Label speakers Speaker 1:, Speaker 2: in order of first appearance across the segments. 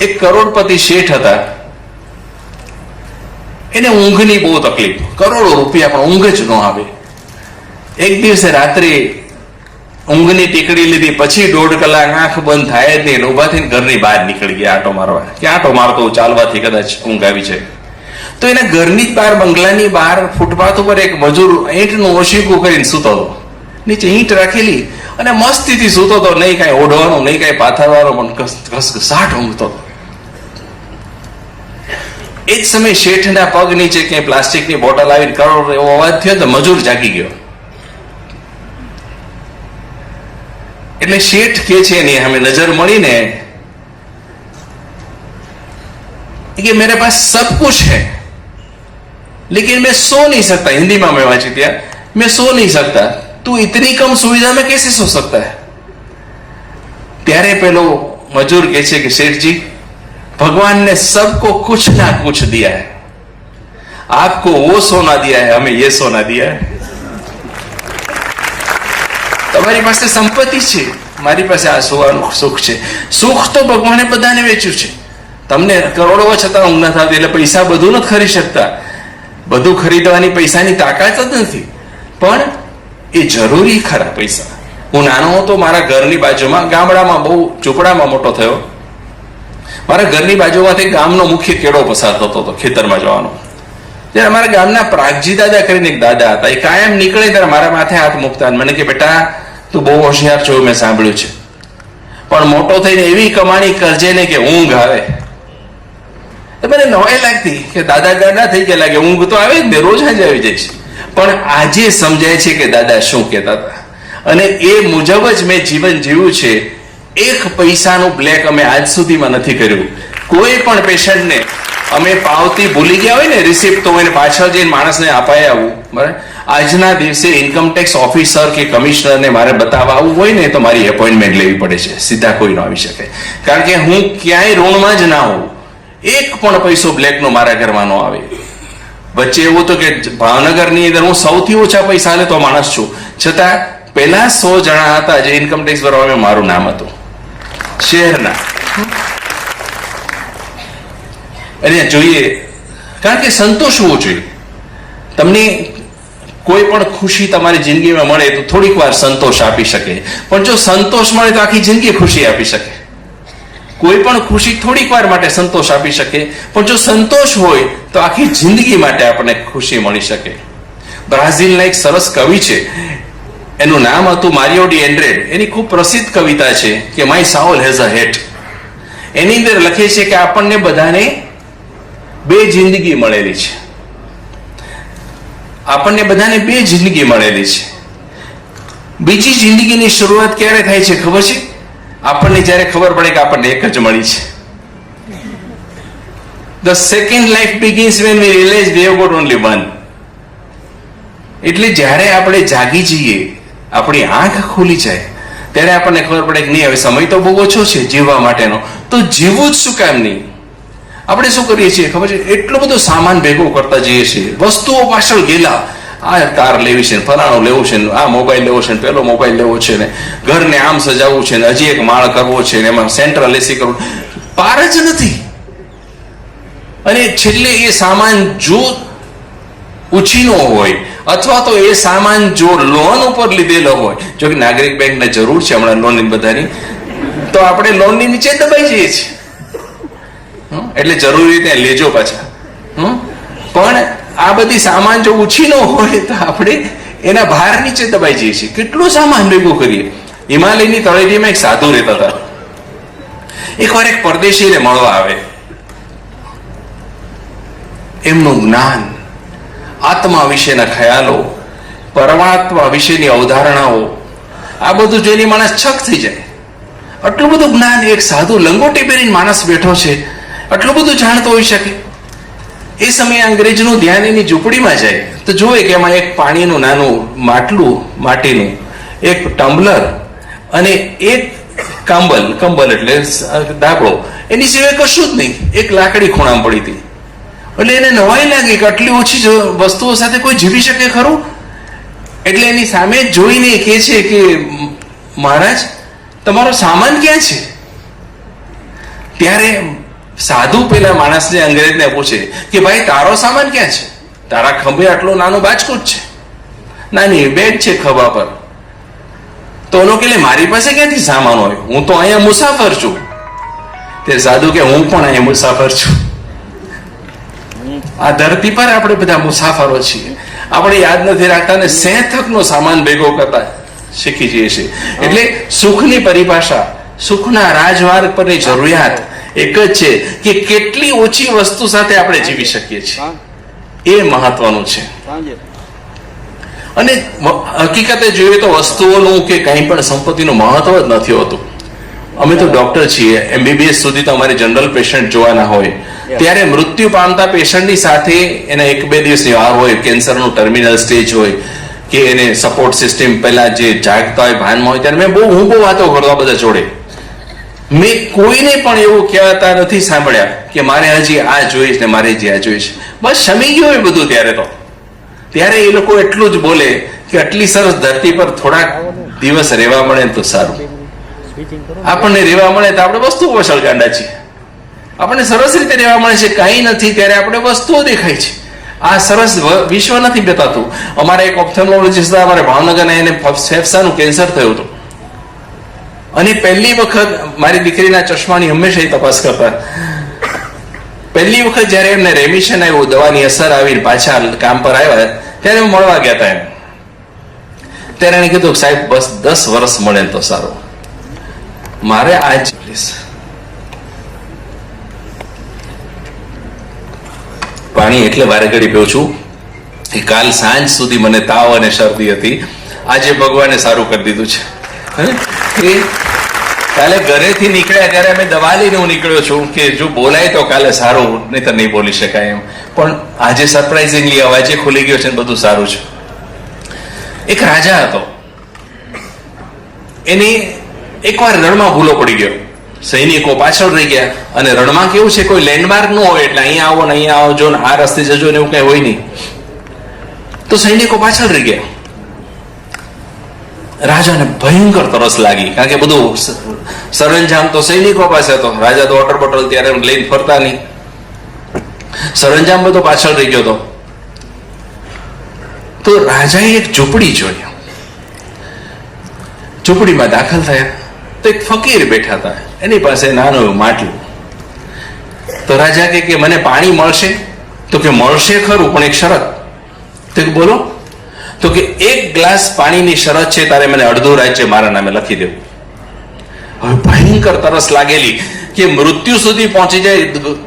Speaker 1: એક કરોડપતિ શેઠ હતા. એને ઊંઘની બહુ તકલીફ. કરોડો રૂપિયા પણ ઊંઘ જ ન આવે. એક દિવસે રાત્રે ઊંઘની ટીકડી લીધી, પછી દોઢ કલાક આંખ બંધ થાય જ નહીં. ઊભા ઘરની બહાર નીકળી ગયા આટો મારવા. કે આટો મારતો ચાલવાથી કદાચ ઊંઘ આવી છે તો એના ઘરની બહાર, બંગલાની બહાર, ફૂટપાથ ઉપર એક મજૂર ઈંટનું ઓશીકું કરીને સૂતો હતો. નીચે ઈંટ રાખેલી અને મસ્તીથી સૂતો હતો. નહીં કાંઈ ઓઢવાનું, નહીં કાંઈ પાથરવાનું, પણ ઘસ- ઘસઘસાટ ઊંઘતો હતો. એ જ સમયે શેઠના પગ નીચે ક્યાંય પ્લાસ્ટિકની બોટલ આવીને કરોડ એવો અવાજ થયો તો મજૂર જાગી ગયો એટલે શેઠ કે છે એની સામે નજર મળીને कि मेरे पास सब कुछ है लेकिन मैं सो नहीं सकता हिंदी में मैं वांची दिया मैं सो नहीं सकता तू इतनी कम सुविधा में कैसे सो सकता है ત્યારે પેલો મજૂર કહે છે કે શેઠજી भगवान ने सबको कुछ ना कुछ दिया है आपको वो सोना दिया है हमें ये सोना दिया है તમારી પાસે સંપત્તિ છે મારી પાસે આ સુવાનું સુખ છે સુખ તો ભગવાને બધાને વેચ્યું છે તમને કરોડો છતાં ઊંઘ ન થતી એટલે પૈસા બધું નથી ખરીદી શકતા બધું ખરીદવાની પૈસાની તાકાત જ નથી પણ એ જરૂરી ખરા પૈસા હું નાનો હતો મારા ઘરની બાજુમાં ગામડામાં બહુ ઝૂંપડામાં મોટો થયો મારા ઘરની બાજુમાંથી ગામનો મુખ્ય કેળો પસાર થતો હતો, ખેતરમાં જવાનો. ત્યારે અમારા ગામના પ્રાગજી દાદા કરીને એક દાદા હતા. એ કાયમ નીકળે ત્યારે મારા માથે હાથ મૂકતા મને કે, બેટા, તું બહુ હોશિયાર છો, મેં સાંભળ્યું છે. પણ મોટો થઈને એવી કમાણી કરજે ને કે ઊંઘ આવે. મને નવાઈ લાગતી કે દાદા દાદા થઈ ગયા લાગે, ઊંઘ તો આવે જ ને, રોજ જ આવી જાય છે. પણ આજે સમજાય છે કે દાદા શું કહેતા હતા. અને એ મુજબ જ મેં જીવન જીવ્યું છે એક પૈસાનું બ્લેક અમે આજ સુધીમાં નથી કર્યું. કોઈ પણ પેશન્ટને અમે પાવતી ભૂલી ગયા હોય ને રિસિપ્ટ તો એને પાછળ જઈને માણસને અપાઈ આવું, બરાબર? આજના દિવસે ઇન્કમટેક્સ ઓફિસર કે કમિશનરને મારે બતાવવા આવવું હોય ને, તો મારી એપોઇન્ટમેન્ટ લેવી પડે છે. સીધા કોઈ ન આવી શકે. કારણ કે હું ક્યાંય ઋણમાં જ ના હોઉં. એક પણ પૈસો બ્લેકનો મારા ઘરમાં ન આવે. વચ્ચે એવું હતું કે ભાવનગરની અંદર હું સૌથી ઓછા પૈસા લેતો માણસ છું. છતાં પહેલા સો જણા હતા જે ઇન્કમટેક્સ ભરવા મારું નામ હતું. શહેરના અને જોઈએ. કારણ કે સંતોષ હોવો જોઈએ. તમને કોઈ પણ ખુશી તમારી જિંદગીમાં મળે તો થોડીક વાર સંતોષ આપી શકે. પણ જો સંતોષ મળે તો આખી જિંદગી ખુશી આપી શકે. કોઈ પણ ખુશી થોડીક વાર માટે સંતોષ આપી શકે. પણ જો સંતોષ હોય તો આખી જિંદગી માટે આપણને ખુશી મળી શકે. બ્રાઝિલના એક સરસ કવિ છે. એનું નામ હતું મારિયો ડી એન્ડ્રેડ. એની ખૂબ પ્રસિદ્ધ કવિતા છે કે, my soul has a hat. એની અંદર લખે છે કે, આપણને બધાને બે જિંદગી મળેલી છે. આપણને બધાને બે જિંદગી મળેલી છે. બીજી જિંદગીની શરૂઆત ક્યારે થાય છે ખબર છે? આપણને જ્યારે ખબર પડે કે આપણને એક જ મળી છે. The second life begins when we realise we have got only one એટલે જ્યારે આપણે જાગી જઈએ આપણી આંખ ખુલી જાય. ત્યારે આપણને ખબર પડે કે નહીં, હવે સમય તો બહુ ઓછો છે જીવવા માટેનો. તો જીવવું જ શું કામ નહીં? આપણે શું કરીએ છીએ? ખબર છે? એટલો બધો સામાન ભેગો કરતા જઈએ છીએ. વસ્તુઓ પાછળ ગયેલા આ કાર લેવી છે ફલાણું લેવું છે આ મોબાઈલ લેવો છે પેલો મોબાઈલ લેવો છે ને, ઘરને આમ સજાવવું છે ને, હજી એક માળ કરવો છે ને, એમાં સેન્ટ્રલ એસી કરવું. પાર જ નથી. અને છેલ્લે એ સામાન જો ઉછીનો હોય અથવા તો એ સામાન જો લોન ઉપર લીધેલો હોય જો કે નાગરિક બેંકને જરૂર છે હમણાં લોન બધાની, તો આપણે લોનની નીચે દબાઈ જઈએ છીએ? એટલે જરૂરી ત્યાં લેજો પાછા? પણ આ બધી સામાન જો ઉછીનો હોય તો આપણે એના ભાર નીચે દબાઈ જઈએ છીએ કેટલું સામાન ભેગું કરીએ હિમાલયની તળેટીમાં એક સાધુ રહેતા હતા એકવાર એક પરદેશીને મળવા આવે એમનું જ્ઞાન આત્મા વિશેના ખ્યાલો, પરમાત્મા વિશેની અવધારણાઓ, આ બધું જોઈને માણસ છક થઈ જાય. આટલું બધું જ્ઞાન એક સાધુ લંગોટી પહેરીને માણસ બેઠો છે, આટલું બધું જાણતો હોઈ શકે. એ સમયે અંગ્રેજનું ધ્યાન એની ઝૂંપડીમાં જાય. તો જોવે કે એમાં એક પાણીનું નાનું માટલું, માટીનું, એક ટમ્બલર અને એક કાંબલ, કંબલ એટલે દાબળો એની સિવાય કશું જ નહીં. એક લાકડી ખૂણામાં પડી હતી. એટલે એને નવાઈ લાગે કે આટલી ઓછી વસ્તુઓ સાથે કોઈ જીવી શકે ખરું? એટલે એની સામે જ જોઈને કહે છે કે, મહારાજ, તમારો સામાન ક્યાં છે? ત્યારે સાધુ પેલા માણસને અંગ્રેજને પૂછે કે, ભાઈ, તારો સામાન ક્યાં છે? તારા ખંભે આટલો નાનો બાજકૂટ છે. નાની બેગ છે ખભા પર. તો ઓલો કે મારી પાસે ક્યાંથી સામાન હોય? હું તો અહીંયા મુસાફર છું. તે સાધુ કે હું પણ અહીંયા મુસાફર છું. આ ધરતી પર આપણે બધા મુસાફરો છીએ. આપણે યાદ નથી રાખતા અને સેંથકનો સામાન ભેગો કરતા શીખી જઈએ છીએ. એટલે સુખની પરિભાષા સુખના રાજમાર્ગ પરની જરૂરિયાત એક જ છે કે કેટલી ઓછી વસ્તુ સાથે આપણે જીવી શકીએ છીએ. એ મહત્વનું છે. અને હકીકતે જોઈએ તો વસ્તુઓનું કે કંઈ પણ સંપત્તિનું મહત્વ જ નથી હોતું. અમે તો ડોક્ટર છીએ. એમબીબીએસ સુધી તો અમારે જનરલ પેશન્ટ જોવાના હોય. ત્યારે મૃત્યુ પામતા પેશન્ટની સાથે એના એક બે દિવસની વાર હોય કેન્સરનું ટર્મિનલ સ્ટેજ હોય કે એને સપોર્ટ સિસ્ટમ પહેલા જે જાગતા હોય ભાનમાં હોય ત્યારે મેં બહુ હું બહુ વાતો કરતો બધા જોડે. મેં કોઈને પણ એવું કહેતા નથી સાંભળ્યા કે મારે હજી આ જોઈશ ને મારે હજી આ જોઈશ બસ શમી ગયું હોય બધું ત્યારે તો. ત્યારે એ લોકો એટલું જ બોલે કે આટલી સરસ ધરતી પર થોડાક દિવસ રહેવા મળે તો સારું. આપણને રહેવા મળે તો આપણે વસ્તુઓ વસળ ગાંડા છીએ. આપણને સરસ રીતે રહેવા મળે છે, કાંઈ નથી, ત્યારે આપણે વસ્તુઓ દેખાય છે. આ સરસ વિશ્વ નથી બતાતું. અમારે એક ઓપ્થેમોલોજીસ્ટ હતા, અમારે ભાવનગરને એને ફેફસાનું કેન્સર થયું હતું. અને પહેલી વખત મારી દીકરીના ચશ્માની હંમેશા એ તપાસ કરતા. પહેલી વખત જ્યારે એમને રેમિશન આવ્યું, દવાની અસર આવી પાછા કામ પર આવ્યા, ત્યારે હું મળવા ગયા હતા એમ. ત્યારે એને કીધું સાહેબ, બસ દસ વર્ષ મળે તો સારું. મારે આજ પ્લીઝ પાણી એટલે વારે ઘડી પીઉં છું. કે કાલ સાંજ સુધી મને તાવ અને શરદી હતી. આજે ભગવાને સારું કરી દીધું છે. કાલે ઘરેથી નીકળ્યા ત્યારે અમે દવા લઈને હું નીકળ્યો છું કે જો બોલાય તો કાલે સારું નહીં તો નહીં બોલી શકાય એમ. પણ આજે સરપ્રાઇઝિંગલી અવાજે ખુલી ગયો છે બધું સારું છે. એક રાજા હતો. એની એકવાર રણમાં ભૂલો પડી ગયો. સૈનિકો પાછળ રહી ગયા અને રણમાં કેવું છે, કોઈ લેન્ડમાર્ક ન હોય એટલે અહીંયા આવો ને અહીંયા આવો, જો ને આ રસ્તે જજો ને એવું કઈ હોય નહીં. તો સૈનિકો પાછળ રહી ગયા. રાજાને ભયંકર તરસ લાગી, કારણ કે બધું સરંજામ તો સૈનિકો પાસે હતો. રાજા તો વોટર બોટલ ત્યારે લઈને ફરતા નહીં. સરંજામ બધો પાછળ રહી ગયો હતો. તો રાજાએ એક ઝૂંપડી જોઈ. ઝૂંપડીમાં દાખલ થયા. તો એક ફકીર બેઠા હતા એની પાસે નાનું માટલું. તો રાજા કે મને પાણી મળશે? તો કે મળશે ખરું, પણ એક શરત. તો કે બોલો. તો કે એક ગ્લાસ પાણીની શરત છે, તારે મને અડધું રાજ્ય મારા નામે લખી દેવું. હવે ભયંકર તરસ લાગેલી કે મૃત્યુ સુધી પહોંચી જાય,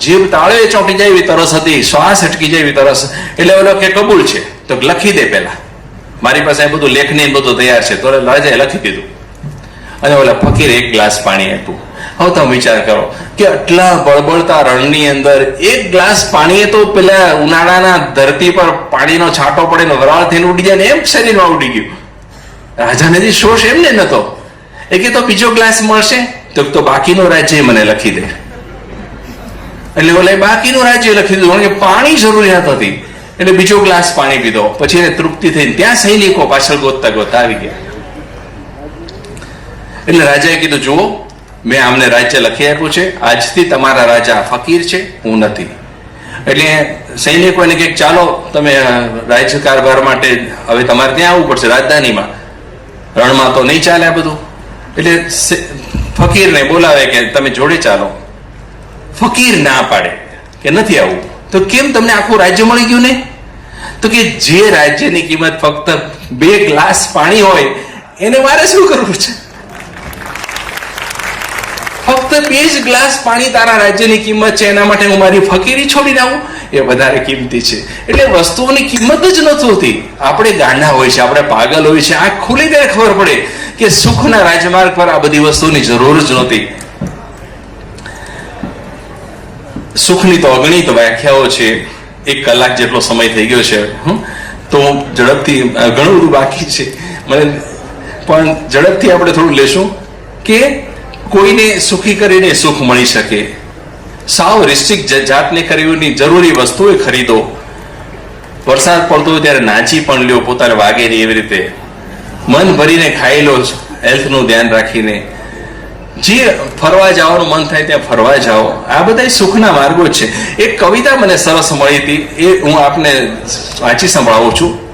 Speaker 1: જીભ તાળે ચોંટી જાય એવી તરસ હતી, શ્વાસ અટકી જાય એવી તરસ. એટલે ઓલો કે કબૂલ છે. તો લખી દે પેલા મારી પાસે બધું લેખની બધું તૈયાર છે. તો રાજાએ લખી દીધું. અને ઓલા ફકીરે એક ગ્લાસ પાણી આપ્યું. હવે તમે વિચાર કરો કે આટલા બળબળતા રણની અંદર એક ગ્લાસ પાણીએ તો પેલા ઉનાળાના ધરતી પર પાણીનો છાંટો પડે ને વરાળ થઈને ઉડી જાય ને એમ શરીરમાં ઉડી ગયું. રાજાને જે શોષ એમને નતો. એ કે તો બીજો ગ્લાસ મળશે? તો તો બાકીનું રાજ્ય મને લખી દે. એટલે ઓલા બાકીનું રાજ્ય લખી દીધું કે પાણી જરૂરિયાત હતી. એટલે બીજો ગ્લાસ પાણી પીધો. પછી એને તૃપ્તિ થઈને ત્યાં સૈનિકો પાછળ ગોતતા ગોતતા આવી ગયા. એટલે રાજાએ કીધું, જુઓ, મેં આમને રાજ્ય લખી આપ્યું છે. આજથી તમારા રાજા ફકીર છે, હું નથી. એટલે સૈનિકો એને કે ચાલો, તમે રાજ્ય કારભાર માટે હવે તમારે ત્યાં આવવું પડશે, રાજધાનીમાં. રણમાં તો નહીં ચાલે આ બધું. એટલે ફકીરને બોલાવે કે, તમે જોડે ચાલો. ફકીર ના પાડે કે નથી આવું. તો કેમ તમને આખું રાજ્ય મળી ગયું ને? તો કે જે રાજ્યની કિંમત ફક્ત બે ગ્લાસ પાણી હોય, એને મારે શું કરવું છે? ફક્ત બે જ ગ્લાસ પાણી તારા રાજ્યની કિંમત છે, એના માટે હું મારી ફકીરી છોડી આવું એ વધારે કિંમતી છે. એટલે વસ્તુઓની કિંમત જ નથી હોતી. આપણે ગાંડા હોય છે, આપણે પાગલ હોય છે આ ખુલી ત્યારે ખબર પડે કે સુખના રાજમાર્ગ પર આ બધી વસ્તુની જરૂર જ નહોતી. સુખની તો અગણિત વ્યાખ્યાઓ છે. એક કલાક જેટલો સમય થઈ ગયો છે? તો ઝડપથી ઘણું બધું બાકી છે. મને પણ ઝડપથી આપણે થોડું લેશું કે કોઈને સુખી કરીને સુખ મળી શકે. સાવ રિસ્ટ્રિક જાતને કરવીની જરૂરી વસ્તુઓ ખરીદો. વરસાદ પડતો હોય ત્યારે નાચી પણ લ્યો, પોતાને વાગે નહીં એવી રીતે. મન ભરીને ખાઈ લો, હેલ્થનું ધ્યાન રાખીને. જે ફરવા જવાનું મન થાય ત્યાં ફરવા જાઓ. આ બધા સુખના માર્ગો છે. એક કવિતા મને સરસ મળી હતી, એ હું આપને વાંચી સંભળાવું છું.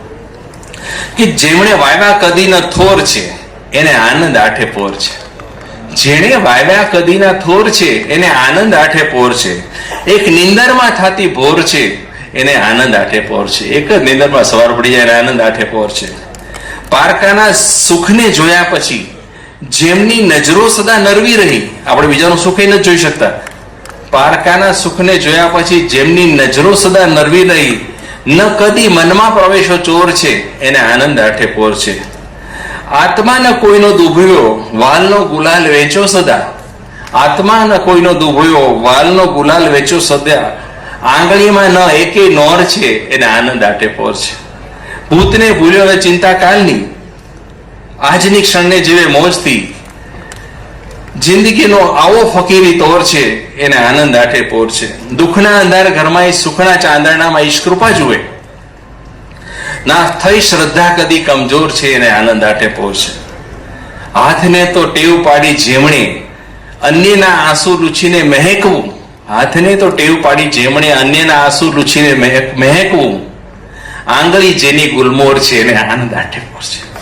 Speaker 1: કે જેમણે વાવ્યા કદીના થોર છે, એને આનંદ આઠે પોર છે. જેણે વાવ્યા કદીના થોર છે, એને આનંદ આઠે પોર છે. એક નિંદરમાં થતી ભોર છે, એને આનંદ આઠે પોર છે. એક જ નિંદરમાં સવાર પડી જાય આનંદ આઠે પોર છે. પારકાના સુખને જોયા પછી, જેમની નજરો સદા નરવી રહી, આપણે બીજાનું સુખ નથી જોઈ શકતા. પારકાના સુખને જોયા પછી જેમની નજરો સદા નરવી રહી, ન કદી મનમાં પ્રવેશો ચોર છે, એને આનંદ આઠે પોર છે. આત્માને કોઈનો દુભ્યો, વાલનો ગુલાલ વેચો સદા. આત્માને કોઈનો દુભયો, વાલનો ગુલાલ વેચો સદા. આંગળીમાં ન એકે નોર છે, એને આનંદ આટે પોર છે. ભૂતને ભૂલ્યો હવે ચિંતા કાલની. આજની ક્ષણને જીવે મોજથી. જિંદગીનો આવો ફકીરી તોર છે, એને આનંદ આઠે પોર છે. દુઃખના અંધાર ઘરમાં સુખના ચાંદરણામાં ઈશ કૃપા જુએ. ના થઈ શ્રદ્ધા કદી કમજોર છે એને આનંદ આઠે પહોંચે. હાથને તો ટેવ પાડી જેમણે અન્યના આંસુ લૂછીને મહેકવું. હાથને તો ટેવ પાડી જેમણે અન્યના આંસુ લૂછીને મહેક- મહેકવું. આંગળી જેની ગુલમોર છે એને આનંદ આઠે પહોંચે.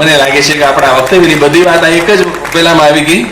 Speaker 1: મને લાગે છે કે આપણા વક્તવ્યની બધી વાત આ એક જ પહેલામાં આવી ગઈ.